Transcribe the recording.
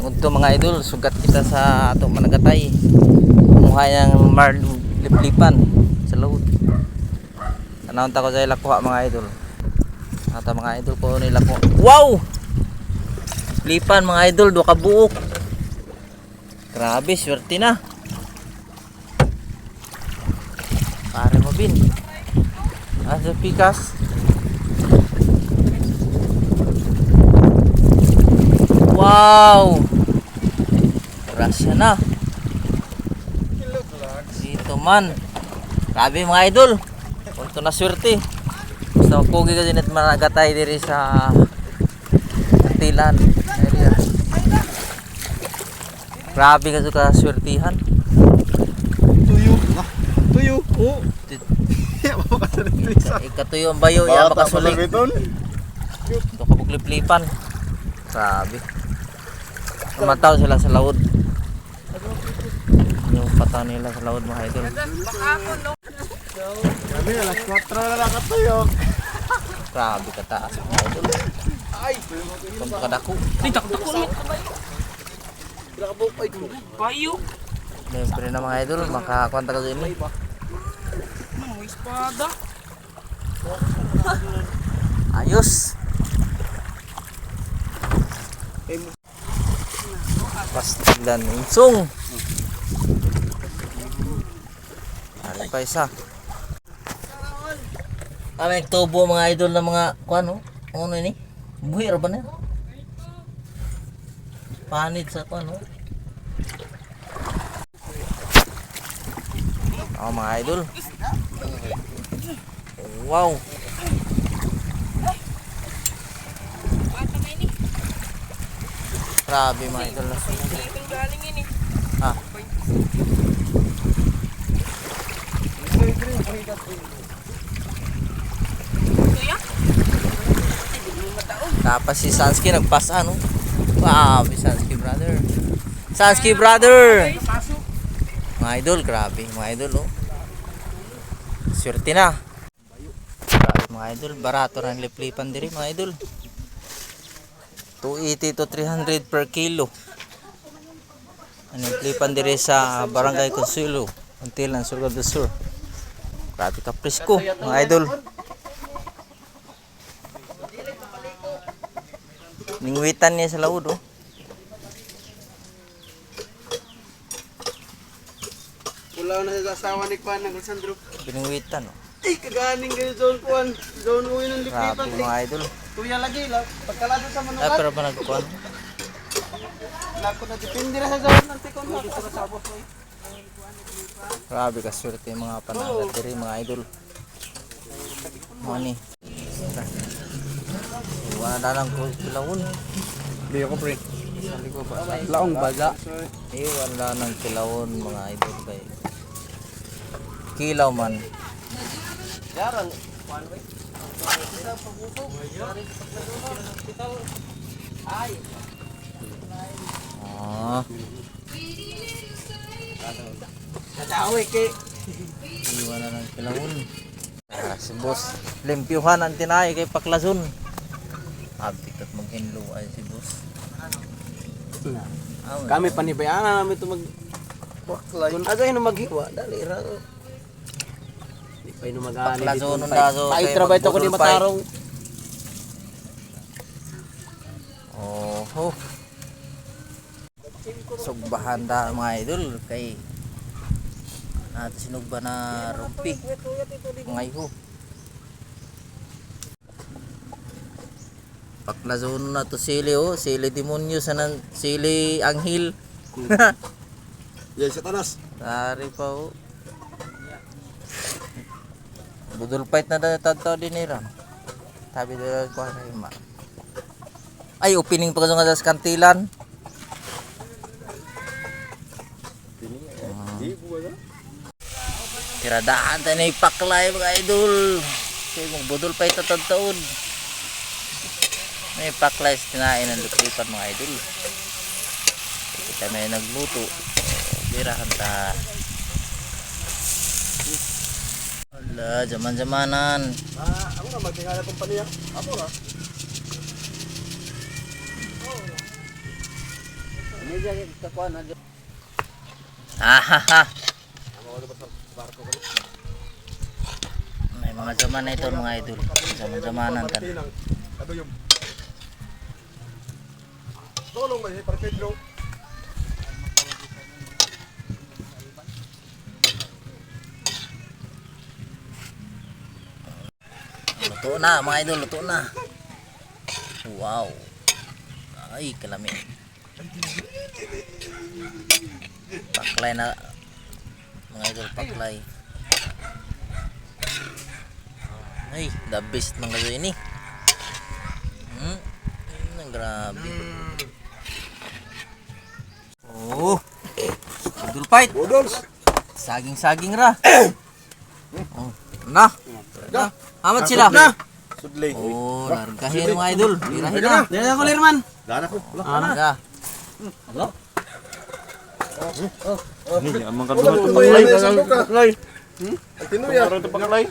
Ngayon ito mga idol, sugat kita sa ato managatay. Mukha ng mar liplipan sa load. Tanawon ta ko sa ilakuha mga idol. Ata mga idol ko nila ko. Wow! Lipan mga idol, do ka buok. Grabe, swerte na. Pare mo bin. Asa pikas? Wow! Rasya na. Dito man. Grabe mga idol. Ito na swerte. Ko pogi ka din at managatay diri sa Tilan area. Grabe ka sa kaswertihan. Tuyo. Ah, tuyo. Mapakasalit isa. Ikatuyo ang bayo, ya Bata pa makasulig. lang iton. Ito kabuklip-lipan. Grabe. Kumataw sila sa laod. Yung pataw nila sa laod mga idol. Kami alas 4 na lang katuyo. Grabe kataas mga idol. Ay. Kung kadako. Nakabukay ko. Payo. Siyempre na mga idol, makakontak ka sa inyo. Ano, may espada. Ayos. Pastiglan insong. Ano pa isa? Kami nagtubo mga idol ng mga kuan no? Ano ini? Buhir ba na? Panit sa kuan no? Ako mga idol. Wow. Grabe mga idol. Itong galing yun eh. Ah. Tapos si Sansky nagpasa no. Wow, si Sansky brother. Sansky brother. Mga idol, grabe mga idol oh. Swerte na. Grabe mga idol, barato ng liplipan diri mga idol. 280 to 300 per kilo. Liplipan diri sa Barangay Consuelo, Untilan, Surigao del Sur. Grabe ka presko mga idol. Ningwitan niya sa laod oh. Wala na sa asawa ni Kwan ng Alessandro. Biningwitan oh. Ay, kaganing kayo John Kwan. John Uy ng Grabe lipitan. mga idol. Tuya lagi lang. Pagkalado sa Ay manukat. pero ba nagkuhan? Lako na depende na sa John ng tikon na. Grabe ka swerte mga panagat diri mga idol. Money. Wala na lang ko kilawon. Hindi ako pre. Laong baga. Eh wala nang kilawon mga idol kay. Kilaw man. Yaran. Ah, Katawi kay. iwan na ng. Ah, si boss. Limpyuhan ang tinay kay paklason. Abtik at maghinlo ay si boss. Kami panibayaan namin ito mag Kung agay no maghiwa, dali ra. Di pa ino magani. Paklaso nun daso, kay Paitra ba ito ko eh. matarong. Oho. Sugbahan ta mga idol kay at sinugba na rumpi. Ngayo. Paklazon na to sili oh, sili demonyo sa nan sili anghel. Yes, sa tanas. Tari pa oh. Budol fight na da tadto din nila. Tabi da ko na ima. Ay opening pa nga sa kantilan. Tiradaan tayo na ipaklay mga idol. Kaya mong budol pa ito taon. May paklay sa tinain ng luplipan mga idol. Kita may nagluto. Birahan ta. Wala, zaman-zamanan. Ah, ako na magtingala kumpanya. Ako na. Ahaha. May mga zaman na ito mga idol. Zaman-zamanan tan. Ano yung... Tolong ba Luto na mga idol, luto na. Wow. Ay, kalami. Paklay na mga idol, paklay. Ay, the best mga idol ini. Hmm, hmm, grabe. Oh. Idol fight. Noodles! Saging-saging ra. oh, na. Na. Amat sila. Sudlay. Oh, largahin mga idol. Birahin na. Dali ako lirman. Gana ko. Larga. Paklay. Paklay. Tinuya. Paklay.